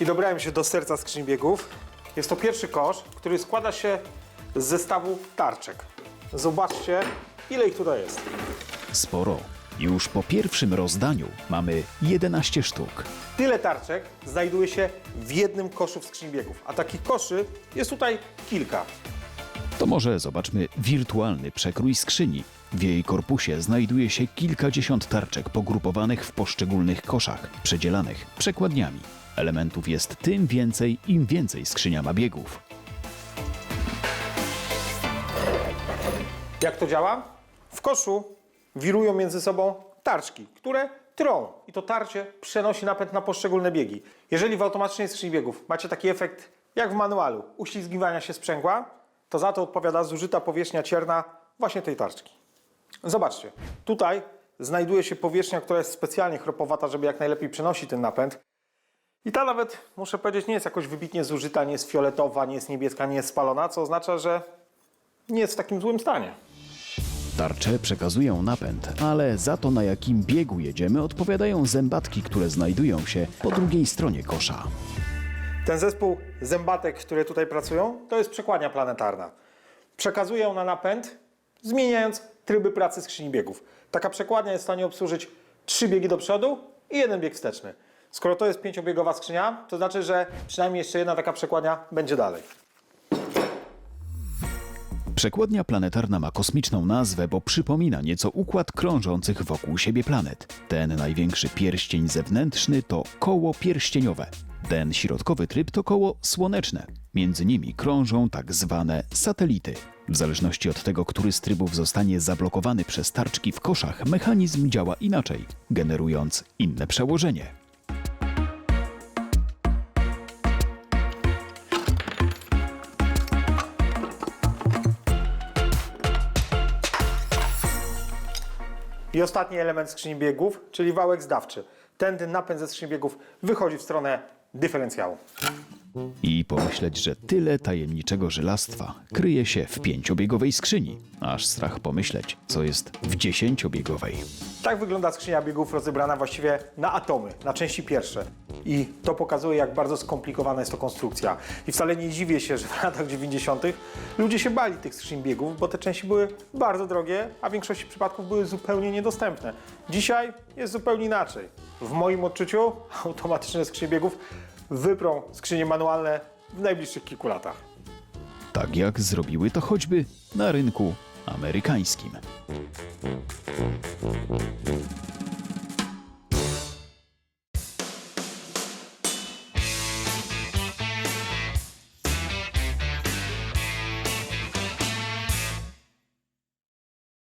i dobrałem się do serca skrzyni biegów. Jest to pierwszy kosz, który składa się z zestawu tarczek. Zobaczcie, ile ich tutaj jest. Sporo. Już po pierwszym rozdaniu mamy 11 sztuk. Tyle tarczek znajduje się w jednym koszu w skrzyni biegów, a takich koszy jest tutaj kilka. To może zobaczmy wirtualny przekrój skrzyni. W jej korpusie znajduje się kilkadziesiąt tarczek pogrupowanych w poszczególnych koszach, przedzielanych przekładniami. Elementów jest tym więcej, im więcej skrzynia ma biegów. Jak to działa? W koszu wirują między sobą tarczki, które trą i to tarcie przenosi napęd na poszczególne biegi. Jeżeli w automatycznej skrzyni biegów macie taki efekt jak w manualu uślizgiwania się sprzęgła, to za to odpowiada zużyta powierzchnia cierna właśnie tej tarczki. Zobaczcie, tutaj znajduje się powierzchnia, która jest specjalnie chropowata, żeby jak najlepiej przenosić ten napęd. I ta nawet, muszę powiedzieć, nie jest jakoś wybitnie zużyta, nie jest fioletowa, nie jest niebieska, nie jest spalona, co oznacza, że nie jest w takim złym stanie. Tarcze przekazują napęd, ale za to na jakim biegu jedziemy odpowiadają zębatki, które znajdują się po drugiej stronie kosza. Ten zespół zębatek, które tutaj pracują, to jest przekładnia planetarna. Przekazuje ona napęd, zmieniając tryby pracy skrzyni biegów. Taka przekładnia jest w stanie obsłużyć trzy biegi do przodu i jeden bieg wsteczny. Skoro to jest pięciobiegowa skrzynia, to znaczy, że przynajmniej jeszcze jedna taka przekładnia będzie dalej. Przekładnia planetarna ma kosmiczną nazwę, bo przypomina nieco układ krążących wokół siebie planet. Ten największy pierścień zewnętrzny to koło pierścieniowe. Ten środkowy tryb to koło słoneczne. Między nimi krążą tak zwane satelity. W zależności od tego, który z trybów zostanie zablokowany przez tarczki w koszach, mechanizm działa inaczej, generując inne przełożenie. I ostatni element skrzyni biegów, czyli wałek zdawczy. Ten napęd ze skrzyni biegów wychodzi w stronę dyferencjału. I pomyśleć, że tyle tajemniczego żelastwa kryje się w pięciobiegowej skrzyni. Aż strach pomyśleć, co jest w dziesięciobiegowej. Tak wygląda skrzynia biegów rozebrana właściwie na atomy, na części pierwsze. I to pokazuje, jak bardzo skomplikowana jest to konstrukcja. I wcale nie dziwię się, że w latach 90. ludzie się bali tych skrzyń biegów, bo te części były bardzo drogie, a w większości przypadków były zupełnie niedostępne. Dzisiaj jest zupełnie inaczej. W moim odczuciu automatyczne skrzynie biegów wyprą skrzynie manualne w najbliższych kilku latach. Tak jak zrobiły to choćby na rynku amerykańskim.